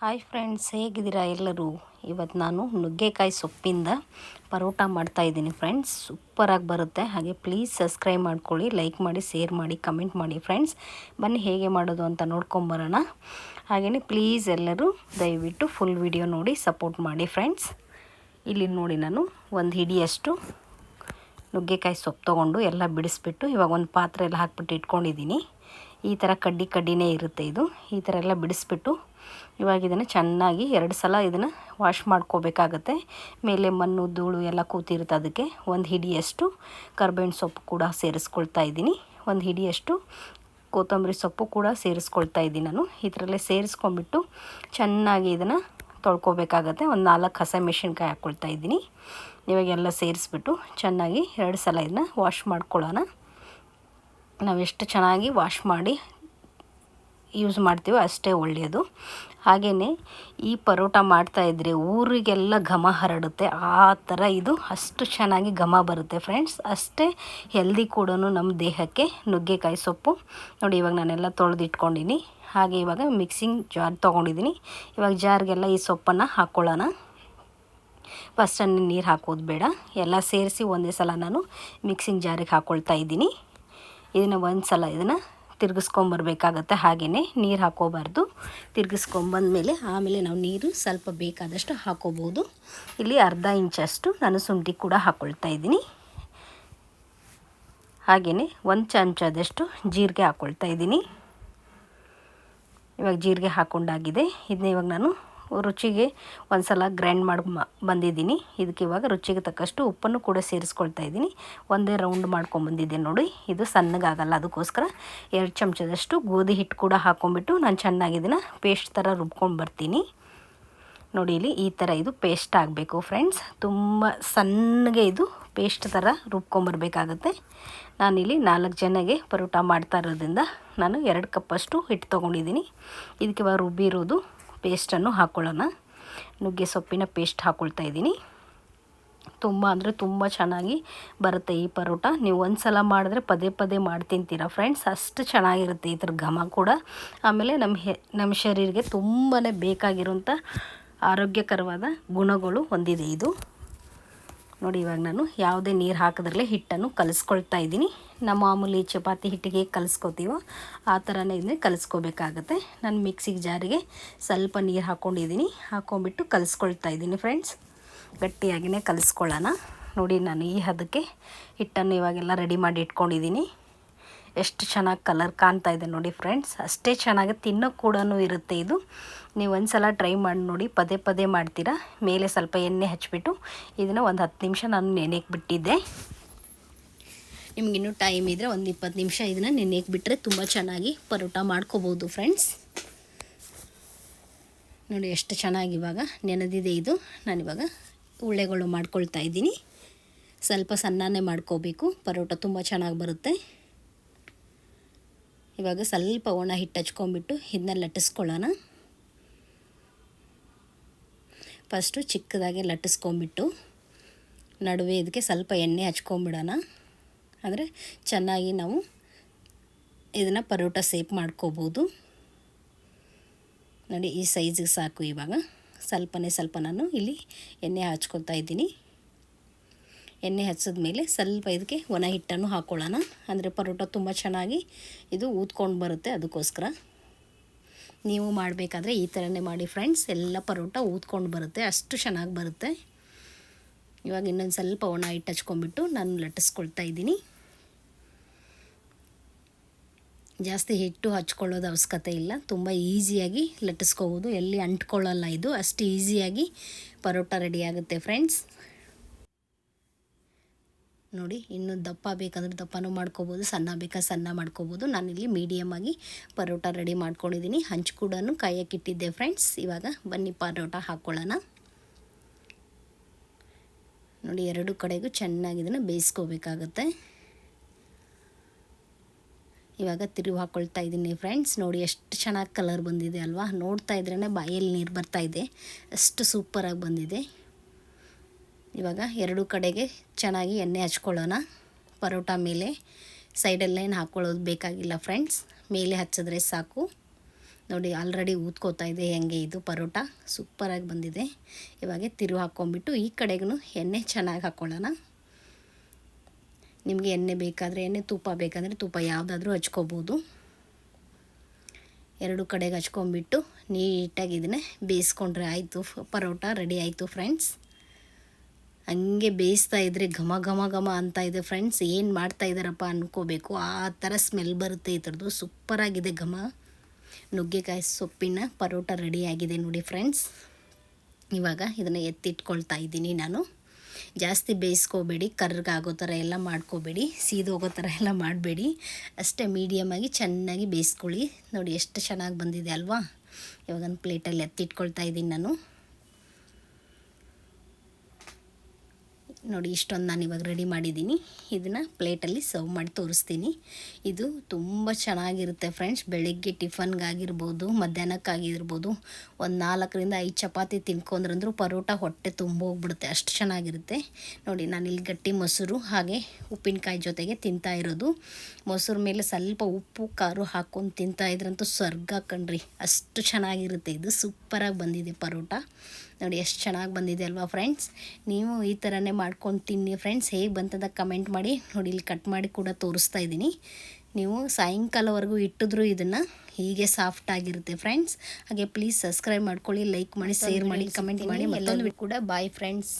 Hi friends, ಹೇಗಿದ್ದೀರಾ ಎಲ್ಲರೂ? ಇವತ್ತು ನಾನು ನುಗ್ಗೆಕಾಯಿ ಸೊಪ್ಪಿಂದ ಪರೋಟ ಮಾಡ್ತಾಯಿದ್ದೀನಿ ಫ್ರೆಂಡ್ಸ್. ಸೂಪರಾಗಿ ಬರುತ್ತೆ. ಹಾಗೆ ಪ್ಲೀಸ್ ಸಬ್ಸ್ಕ್ರೈಬ್ ಮಾಡ್ಕೊಳ್ಳಿ ಲೈಕ್ ಮಾಡಿ ಶೇರ್ ಮಾಡಿ ಕಮೆಂಟ್ ಮಾಡಿ ಫ್ರೆಂಡ್ಸ್. ಬನ್ನಿ ಹೇಗೆ ಮಾಡೋದು ಅಂತ ನೋಡ್ಕೊಂಬರೋಣ ಹಾಗೆಯೇ ಪ್ಲೀಸ್ ಎಲ್ಲರೂ ದಯವಿಟ್ಟು ಫುಲ್ ವಿಡಿಯೋ ನೋಡಿ ಸಪೋರ್ಟ್ ಮಾಡಿ ಫ್ರೆಂಡ್ಸ್. ಇಲ್ಲಿ ನೋಡಿ ನಾನು ಒಂದು ಹಿಡಿಯಷ್ಟು ನುಗ್ಗೆಕಾಯಿ ಸೊಪ್ಪು ತೊಗೊಂಡು ಎಲ್ಲ ಬಿಡಿಸ್ಬಿಟ್ಟು ಇವಾಗ ಒಂದು ಪಾತ್ರೆ ಎಲ್ಲ ಹಾಕ್ಬಿಟ್ಟು ಇಟ್ಕೊಂಡಿದ್ದೀನಿ. ಈ ಥರ ಕಡ್ಡಿ ಕಡ್ಡಿನೇ ಇರುತ್ತೆ ಇದು. ಈ ಥರ ಎಲ್ಲ ಬಿಡಿಸ್ಬಿಟ್ಟು ಇವಾಗ ಇದನ್ನು ಚೆನ್ನಾಗಿ ಎರಡು ಸಲ ಇದನ್ನು ವಾಶ್ ಮಾಡ್ಕೋಬೇಕಾಗತ್ತೆ. ಮೇಲೆ ಮಣ್ಣು, ಧೂಳು ಎಲ್ಲ ಕೂತಿರುತ್ತೆ ಅದಕ್ಕೆ. ಒಂದು ಹಿಡಿಯಷ್ಟು ಕರ್ಬೇವಿನ ಸೊಪ್ಪು ಕೂಡ ಸೇರಿಸ್ಕೊಳ್ತಾ ಇದ್ದೀನಿ. ಒಂದು ಹಿಡಿಯಷ್ಟು ಕೊತ್ತಂಬರಿ ಸೊಪ್ಪು ಕೂಡ ಸೇರಿಸ್ಕೊಳ್ತಾ ಇದ್ದೀನಿ ನಾನು. ಇದರಲ್ಲೇ ಸೇರಿಸ್ಕೊಂಡ್ಬಿಟ್ಟು ಚೆನ್ನಾಗಿ ಇದನ್ನು ತೊಳ್ಕೊಬೇಕಾಗತ್ತೆ. ಒಂದು ನಾಲ್ಕು ಹಸೆ ಮೆಣಸಿನ್ಕಾಯಿ ಹಾಕ್ಕೊಳ್ತಾ ಇದ್ದೀನಿ. ಇವಾಗೆಲ್ಲ ಸೇರಿಸ್ಬಿಟ್ಟು ಚೆನ್ನಾಗಿ ಎರಡು ಸಲ ಇದನ್ನ ವಾಶ್ ಮಾಡ್ಕೊಳ್ಳೋಣ. ನಾವೆಷ್ಟು ಚೆನ್ನಾಗಿ ವಾಶ್ ಮಾಡಿ ಯೂಸ್ ಮಾಡ್ತೀವೋ ಅಷ್ಟೇ ಒಳ್ಳೆಯದು. ಹಾಗೆಯೇ ಈ ಪರೋಟ ಮಾಡ್ತಾಯಿದ್ರೆ ಊರಿಗೆಲ್ಲ ಘಮ ಹರಡುತ್ತೆ. ಆ ಥರ ಇದು ಅಷ್ಟು ಚೆನ್ನಾಗಿ ಘಮ ಬರುತ್ತೆ ಫ್ರೆಂಡ್ಸ್ ಅಷ್ಟೇ ಹೆಲ್ದಿ ಕೂಡ ನಮ್ಮ ದೇಹಕ್ಕೆ ನುಗ್ಗೆಕಾಯಿ ಸೊಪ್ಪು. ನೋಡಿ ಇವಾಗ ನಾನೆಲ್ಲ ತೊಳೆದಿಟ್ಕೊಂಡಿನಿ. ಹಾಗೆ ಇವಾಗ ಮಿಕ್ಸಿಂಗ್ ಜಾರ್ ತೊಗೊಂಡಿದ್ದೀನಿ ಇವಾಗ ಜಾರ್ಗೆಲ್ಲ ಈ ಸೊಪ್ಪನ್ನು ಹಾಕ್ಕೊಳ್ಳೋಣ ಫಸ್ಟನ್ನು ನೀರು ಹಾಕೋದು ಬೇಡ. ಎಲ್ಲ ಸೇರಿಸಿ ಒಂದೇ ಸಲ ನಾನು ಮಿಕ್ಸಿಂಗ್ ಜಾರಿಗೆ ಹಾಕ್ಕೊಳ್ತಾ ಇದ್ದೀನಿ. ಇದನ್ನು ಒಂದು ಸಲ ಇದನ್ನು ತಿರ್ಗಿಸ್ಕೊಂಬರ್ಬೇಕಾಗತ್ತೆ ಹಾಗೆಯೇ ನೀರು ಹಾಕೋಬಾರ್ದು. ತಿರ್ಗಿಸ್ಕೊಂಬಂದಮೇಲೆ ಆಮೇಲೆ ನಾವು ನೀರು ಸ್ವಲ್ಪ ಬೇಕಾದಷ್ಟು ಹಾಕೋಬೋದು. ಇಲ್ಲಿ ಅರ್ಧ ಇಂಚಷ್ಟು ನಾನು ಶುಂಠಿ ಕೂಡ ಹಾಕ್ಕೊಳ್ತಾ ಇದ್ದೀನಿ. ಹಾಗೆಯೇ ಒಂದು ಚಮಚದಷ್ಟು ಜೀರಿಗೆ ಹಾಕ್ಕೊಳ್ತಾ ಇದ್ದೀನಿ. ಇವಾಗ ಜೀರಿಗೆ ಹಾಕ್ಕೊಂಡಾಗಿದೆ ಇದನ್ನ ಇವಾಗ ನಾನು ರುಚಿಗೆ ಒಂದು ಸಲ ಗ್ರೈಂಡ್ ಮಾಡಿ ಬಂದಿದ್ದೀನಿ. ಇದಕ್ಕೆ ಇವಾಗ ರುಚಿಗೆ ತಕ್ಕಷ್ಟು ಉಪ್ಪನ್ನು ಕೂಡ ಸೇರಿಸ್ಕೊಳ್ತಾ ಇದ್ದೀನಿ. ಒಂದೇ ರೌಂಡ್ ಮಾಡ್ಕೊಂಬಂದಿದ್ದೆ ನೋಡಿ. ಇದು ಸಣ್ಣಗಾಗಲ್ಲ, ಅದಕ್ಕೋಸ್ಕರ ಎರಡು ಚಮಚದಷ್ಟು ಗೋಧಿ ಹಿಟ್ಟು ಕೂಡ ಹಾಕ್ಕೊಂಬಿಟ್ಟು ನಾನು ಚೆನ್ನಾಗಿ ಇದನ್ನು ಪೇಸ್ಟ್ ಥರ ರುಬ್ಕೊಂಡು ಬರ್ತೀನಿ. ನೋಡಿ ಇಲ್ಲಿ ಈ ಥರ ಇದು ಪೇಸ್ಟ್ ಆಗಬೇಕು ಫ್ರೆಂಡ್ಸ್. ತುಂಬ ಸಣ್ಣಗೆ ಇದು ಪೇಸ್ಟ್ ಥರ ರುಬ್ಕೊಂಬರ್ಬೇಕಾಗತ್ತೆ ನಾನಿಲ್ಲಿ ನಾಲ್ಕು ಜನಗೆ ಪರೋಟ ಮಾಡ್ತಾ ಇರೋದ್ರಿಂದ ನಾನು ಎರಡು ಕಪ್ಪಷ್ಟು ಹಿಟ್ಟು ತೊಗೊಂಡಿದ್ದೀನಿ. ಇದಕ್ಕೆ ಇವಾಗ ರುಬ್ಬಿರೋದು ಪೇಸ್ಟನ್ನು ಹಾಕ್ಕೊಳ್ಳೋಣ ನುಗ್ಗೆ ಸೊಪ್ಪಿನ ಪೇಸ್ಟ್ ಹಾಕ್ಕೊಳ್ತಾ ಇದ್ದೀನಿ. ತುಂಬ ಅಂದರೆ ತುಂಬ ಚೆನ್ನಾಗಿ ಬರುತ್ತೆ ಈ ಪರೋಟ. ನೀವು ಒಂದು ಸಲ ಮಾಡಿದ್ರೆ ಪದೇ ಪದೇ ಮಾಡಿ ತಿಂತೀರಾ ಫ್ರೆಂಡ್ಸ್? ಅಷ್ಟು ಚೆನ್ನಾಗಿರುತ್ತೆ ಇದ್ರ ಘಮ ಕೂಡ. ಆಮೇಲೆ ನಮ್ಮ ಹೆ ನಮ್ಮ ಶರೀರಿಗೆ ತುಂಬಾ ಬೇಕಾಗಿರುವಂಥ ಆರೋಗ್ಯಕರವಾದ ಗುಣಗಳು ಹೊಂದಿದೆ ಇದು. ನೋಡಿ ಇವಾಗ ನಾನು ಯಾವುದೇ ನೀರು ಹಾಕಿದ್ರಲ್ಲೇ ಹಿಟ್ಟನ್ನು ಕಲಿಸ್ಕೊಳ್ತಾ ಇದ್ದೀನಿ. ನಮ್ಮ ಮಾಮೂಲಿ ಚಪಾತಿ ಹಿಟ್ಟಿಗೆ ಕಲಿಸ್ಕೋತೀವೋ ಆ ಥರನೇ ಇದನ್ನೇ ಕಲಿಸ್ಕೋಬೇಕಾಗತ್ತೆ. ನಾನು ಮಿಕ್ಸಿಗೆ ಜಾರಿಗೆ ಸ್ವಲ್ಪ ನೀರು ಹಾಕ್ಕೊಂಡಿದ್ದೀನಿ. ಹಾಕ್ಕೊಂಬಿಟ್ಟು ಕಲಿಸ್ಕೊಳ್ತಾ ಇದ್ದೀನಿ ಫ್ರೆಂಡ್ಸ್. ಗಟ್ಟಿಯಾಗಿಯೇ ಕಲಿಸ್ಕೊಳ್ಳೋಣ. ನೋಡಿ, ನಾನು ಈ ಹದಕ್ಕೆ ಹಿಟ್ಟನ್ನು ಇವಾಗೆಲ್ಲ ರೆಡಿ ಮಾಡಿ ಇಟ್ಕೊಂಡಿದ್ದೀನಿ. ಎಷ್ಟು ಚೆನ್ನಾಗಿ ಕಲರ್ ಕಾಣ್ತಾ ಇದೆ ನೋಡಿ ಫ್ರೆಂಡ್ಸ್. ಅಷ್ಟೇ ಚೆನ್ನಾಗಿ ತಿನ್ನೋ ಕೂಡ ಇರುತ್ತೆ ಇದು. ನೀವು ಒಂದು ಸಲ ಟ್ರೈ ಮಾಡಿ ನೋಡಿ, ಪದೇ ಪದೇ ಮಾಡ್ತೀರಾ. ಮೇಲೆ ಸ್ವಲ್ಪ ಎಣ್ಣೆ ಹಚ್ಬಿಟ್ಟು ಇದನ್ನು ಒಂದು ಹತ್ತು ನಿಮಿಷ ನಾನು ನೆನೆಗೆ ಬಿಟ್ಟಿದ್ದೆ. ನಿಮಗಿನ್ನೂ ಟೈಮ್ ಇದ್ದರೆ ಒಂದು ಇಪ್ಪತ್ತು ನಿಮಿಷ ಇದನ್ನು ನೆನೆಯಕ್ಕೆ ಬಿಟ್ಟರೆ ತುಂಬ ಚೆನ್ನಾಗಿ ಪರೋಟ ಮಾಡ್ಕೋಬೋದು ಫ್ರೆಂಡ್ಸ್ ನೋಡಿ ಎಷ್ಟು ಚೆನ್ನಾಗಿ ಇವಾಗ ನೆನೆದಿದೆ ಇದು. ನಾನಿವಾಗ ಉಳ್ಳೆಗಳು ಮಾಡ್ಕೊಳ್ತಾ ಇದ್ದೀನಿ. ಸ್ವಲ್ಪ ಸಣ್ಣನೇ ಮಾಡ್ಕೋಬೇಕು. ಪರೋಟ ತುಂಬ ಚೆನ್ನಾಗಿ ಬರುತ್ತೆ. ಇವಾಗ ಸ್ವಲ್ಪ ಒಣ ಹಿಟ್ಟು ಹಚ್ಕೊಂಬಿಟ್ಟು ಇದನ್ನ ಲಟ್ಟಿಸ್ಕೊಳ್ಳೋಣ. ಫಸ್ಟು ಚಿಕ್ಕದಾಗೆ ಲಟ್ಟಿಸ್ಕೊಂಬಿಟ್ಟು ನಡುವೆ ಇದಕ್ಕೆ ಸ್ವಲ್ಪ ಎಣ್ಣೆ ಹಚ್ಕೊಂಬಿಡೋಣ ಅಂದರೆ ಚೆನ್ನಾಗಿ ನಾವು ಇದನ್ನು ಪರೋಟ ಸೇಪ್ ಮಾಡ್ಕೋಬೋದು. ನೋಡಿ ಈ ಸೈಜಿಗೆ ಸಾಕು ಇವಾಗ. ಸ್ವಲ್ಪನೇ ಸ್ವಲ್ಪ ನಾನು ಇಲ್ಲಿ ಎಣ್ಣೆ ಹಚ್ಕೊತಾ ಇದ್ದೀನಿ. ಎಣ್ಣೆ ಹಚ್ಚಿದ ಮೇಲೆ ಸ್ವಲ್ಪ ಇದಕ್ಕೆ ಒಣ ಹಿಟ್ಟನ್ನು ಹಾಕ್ಕೊಳ್ಳೋಣ ಅಂದರೆ ಪರೋಟ ತುಂಬ ಚೆನ್ನಾಗಿ ಇದು ಊದ್ಕೊಂಡು ಬರುತ್ತೆ ಅದಕ್ಕೋಸ್ಕರ. ನೀವು ಮಾಡಬೇಕಾದ್ರೆ ಈ ಥರನೇ ಮಾಡಿ ಫ್ರೆಂಡ್ಸ್ ಎಲ್ಲ ಪರೋಟ ಊದ್ಕೊಂಡು ಬರುತ್ತೆ. ಅಷ್ಟು ಚೆನ್ನಾಗಿ ಬರುತ್ತೆ. ಇವಾಗ ಇನ್ನೊಂದು ಸ್ವಲ್ಪ ಒಣ ಹಿಟ್ಟು ಹಚ್ಕೊಂಡ್ಬಿಟ್ಟು ನಾನು ಲಟ್ಟಿಸ್ಕೊಳ್ತಾ ಇದ್ದೀನಿ. ಜಾಸ್ತಿ ಹಿಟ್ಟು ಹಚ್ಕೊಳ್ಳೋದು ಅವಶ್ಯಕತೆ ಇಲ್ಲ. ತುಂಬ ಈಸಿಯಾಗಿ ಲಟ್ಟಿಸ್ಕೋಬೋದು. ಎಲ್ಲಿ ಅಂಟ್ಕೊಳ್ಳಲ್ಲ ಇದು. ಅಷ್ಟು ಈಸಿಯಾಗಿ ಪರೋಟ ರೆಡಿ ಆಗುತ್ತೆ ಫ್ರೆಂಡ್ಸ್. ನೋಡಿ, ಇನ್ನು ದಪ್ಪ ಬೇಕಂದ್ರೆ ದಪ್ಪನೂ ಮಾಡ್ಕೋಬೋದು, ಸಣ್ಣ ಬೇಕಾ ಸಣ್ಣ ಮಾಡ್ಕೋಬೋದು. ನಾನಿಲ್ಲಿ ಮೀಡಿಯಮಾಗಿ ಪರೋಟ ರೆಡಿ ಮಾಡ್ಕೊಂಡಿದ್ದೀನಿ. ಹಂಚು ಕೂಡ ಕಾಯಕ್ಕಿಟ್ಟಿದ್ದೆ ಫ್ರೆಂಡ್ಸ್. ಇವಾಗ ಬನ್ನಿ ಪರೋಟ ಹಾಕ್ಕೊಳ್ಳೋಣ ನೋಡಿ, ಎರಡು ಕಡೆಗೂ ಚೆನ್ನಾಗಿ ಇದನ್ನು ಬೇಯಿಸ್ಕೋಬೇಕಾಗತ್ತೆ. ಇವಾಗ ತಿರುವು ಹಾಕ್ಕೊಳ್ತಾ ಇದ್ದೀನಿ ಫ್ರೆಂಡ್ಸ್ ನೋಡಿ ಎಷ್ಟು ಚೆನ್ನಾಗಿ ಕಲರ್ ಬಂದಿದೆ ಅಲ್ವಾ? ನೋಡ್ತಾ ಇದ್ರೇ ಬಾಯಲ್ಲಿ ನೀರು ಬರ್ತಾ ಇದೆ. ಅಷ್ಟು ಸೂಪರಾಗಿ ಬಂದಿದೆ. ಇವಾಗ ಎರಡು ಕಡೆಗೆ ಚೆನ್ನಾಗಿ ಎಣ್ಣೆ ಹಚ್ಕೊಳ್ಳೋಣ. ಪರೋಟ ಮೇಲೆ ಸೈಡಲ್ಲೇನು ಹಾಕ್ಕೊಳ್ಳೋದು ಬೇಕಾಗಿಲ್ಲ ಫ್ರೆಂಡ್ಸ್ ಮೇಲೆ ಹಚ್ಚಿದ್ರೆ ಸಾಕು. ನೋಡಿ ಆಲ್ರೆಡಿ ಊದ್ಕೋತಾ ಇದೆ ಹೆಂಗೆ ಇದು ಪರೋಟ. ಸೂಪರಾಗಿ ಬಂದಿದೆ. ಇವಾಗ ತಿರು ಹಾಕ್ಕೊಂಬಿಟ್ಟು ಈ ಕಡೆಗೂ ಎಣ್ಣೆ ಚೆನ್ನಾಗಿ ಹಾಕ್ಕೊಳ್ಳೋಣ ನಿಮಗೆ ಎಣ್ಣೆ ಬೇಕಾದರೆ, ಎಣ್ಣೆ ತುಪ್ಪ ಬೇಕಾದರೆ ತುಪ್ಪ ಯಾವುದಾದ್ರೂ ಹಚ್ಕೋಬೋದು. ಎರಡು ಕಡೆಗೆ ಹಚ್ಕೊಂಬಿಟ್ಟು ನೀಟಾಗಿ ಇದನ್ನೇ ಬೇಯಿಸ್ಕೊಂಡ್ರೆ ಆಯಿತು, ಪರೋಟ ರೆಡಿ ಆಯಿತು ಫ್ರೆಂಡ್ಸ್. ಹಂಗೆ ಬೇಯಿಸ್ತಾ ಇದ್ರೆ ಘಮ ಘಮ ಘಮ ಅಂತ ಇದೆ ಫ್ರೆಂಡ್ಸ್. ಏನು ಮಾಡ್ತಾ ಇದ್ದಾರಪ್ಪ ಅನ್ಕೋಬೇಕು. ಆ ಥರ ಸ್ಮೆಲ್ ಬರುತ್ತೆ ಈ ಥರದ್ದು ಸೂಪರಾಗಿದೆ ಘಮ. ನುಗ್ಗೆಕಾಯಿ ಸೊಪ್ಪಿನ ಪರೋಟ ರೆಡಿಯಾಗಿದೆ ನೋಡಿ ಫ್ರೆಂಡ್ಸ್. ಇವಾಗ ಇದನ್ನು ಎತ್ತಿಟ್ಕೊಳ್ತಾ ಇದ್ದೀನಿ ನಾನು. ಜಾಸ್ತಿ ಬೇಯಿಸ್ಕೋಬೇಡಿ ಕರ್ಗಾಗೋ ಥರ ಎಲ್ಲ ಮಾಡ್ಕೋಬೇಡಿ ಸೀದೋಗೋ ಥರ ಎಲ್ಲ ಮಾಡಬೇಡಿ. ಅಷ್ಟೇ ಮೀಡಿಯಮ್ಮಾಗಿ ಚೆನ್ನಾಗಿ ಬೇಯಿಸ್ಕೊಳ್ಳಿ. ನೋಡಿ, ಎಷ್ಟು ಚೆನ್ನಾಗಿ ಬಂದಿದೆ ಅಲ್ವಾ? ಇವಾಗ ಒಂದು ಪ್ಲೇಟಲ್ಲಿ ಎತ್ತಿಟ್ಕೊಳ್ತಾ ಇದ್ದೀನಿ ನಾನು. ನೋಡಿ, ಇಷ್ಟೊಂದು ನಾನು ಇವಾಗ ರೆಡಿ ಮಾಡಿದ್ದೀನಿ. ಇದನ್ನು ಪ್ಲೇಟಲ್ಲಿ ಸರ್ವ್ ಮಾಡಿ ತೋರಿಸ್ತೀನಿ. ಇದು ತುಂಬ ಚೆನ್ನಾಗಿರುತ್ತೆ ಫ್ರೆಂಡ್ಸ್ ಬೆಳಗ್ಗೆ ಟಿಫನ್ಗಾಗಿರ್ಬೋದು, ಮಧ್ಯಾಹ್ನಕ್ಕಾಗಿರ್ಬೋದು, ಒಂದು ನಾಲ್ಕರಿಂದ ಐದು ಚಪಾತಿ ತಿನ್ಕೊಂಡ್ರಂದ್ರೂ ಪರೋಟ ಹೊಟ್ಟೆ ತುಂಬೋಗ್ಬಿಡುತ್ತೆ. ಅಷ್ಟು ಚೆನ್ನಾಗಿರುತ್ತೆ. ನೋಡಿ, ನಾನು ಇಲ್ಲಿ ಗಟ್ಟಿ ಮೊಸರು ಹಾಗೆ ಉಪ್ಪಿನಕಾಯಿ ಜೊತೆಗೆ ತಿಂತಾ ಇರೋದು. ಮೊಸರು ಮೇಲೆ ಸ್ವಲ್ಪ ಉಪ್ಪು, ಖಾರು ಹಾಕ್ಕೊಂಡು ತಿಂತಾ ಇದ್ರಂತೂ ಸ್ವರ್ಗ ಕಣ್ರಿ. ಅಷ್ಟು ಚೆನ್ನಾಗಿರುತ್ತೆ. ಇದು ಸೂಪರಾಗಿ ಬಂದಿದೆ ಪರೋಟ. ನೋಡಿ, ಎಷ್ಟು ಚೆನ್ನಾಗಿ ಬಂದಿದೆ ಅಲ್ವಾ ಫ್ರೆಂಡ್ಸ್ ನೀವು ಈ ಥರನೇ ಮಾಡ್ಕೊಂಡು ತಿನ್ನಿ ಫ್ರೆಂಡ್ಸ್ ಹೇಗೆ ಬಂತದ ಕಮೆಂಟ್ ಮಾಡಿ. ನೋಡಿ ಇಲ್ಲಿ ಕಟ್ ಮಾಡಿ ಕೂಡ ತೋರಿಸ್ತಾ ಇದ್ದೀನಿ. ನೀವು ಸಾಯಂಕಾಲವರೆಗೂ ಇಟ್ಟಿದ್ರು ಇದನ್ನು ಹೀಗೆ ಸಾಫ್ಟ್ ಆಗಿರುತ್ತೆ ಫ್ರೆಂಡ್ಸ್ ಹಾಗೆ ಪ್ಲೀಸ್ ಸಬ್ಸ್ಕ್ರೈಬ್ ಮಾಡ್ಕೊಳ್ಳಿ ಲೈಕ್ ಮಾಡಿ ಶೇರ್ ಮಾಡಿ ಕಮೆಂಟ್ ಮಾಡಿ. ಮತ್ತೊಂದು ಕೂಡ ಬಾಯ್ ಫ್ರೆಂಡ್ಸ್